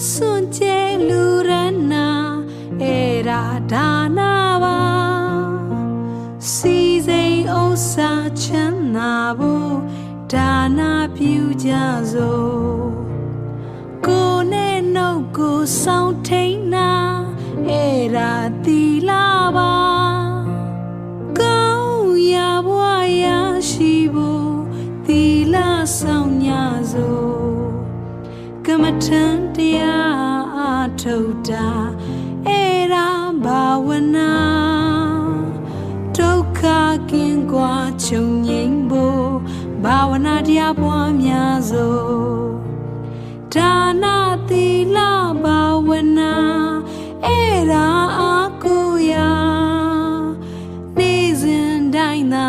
sunche lurana era dana va si sei osa channa bo dana pyu ja so ko ne no ko saung thein na era tila va ရှိဖို့သီလဆောင်ညစို့ ကမ္မထံတရားအထုတ်တာအဲ့ဒါဘာဝနာဒုက္ခကင်းကွာချုပ်ငြိမ်းဖို့ဘာဝနာတရားပွားများစို့ဒါနာသီလဘာဝနာအဲ့ဒါအကူရာနေ့စဉ်တိုင်းသာ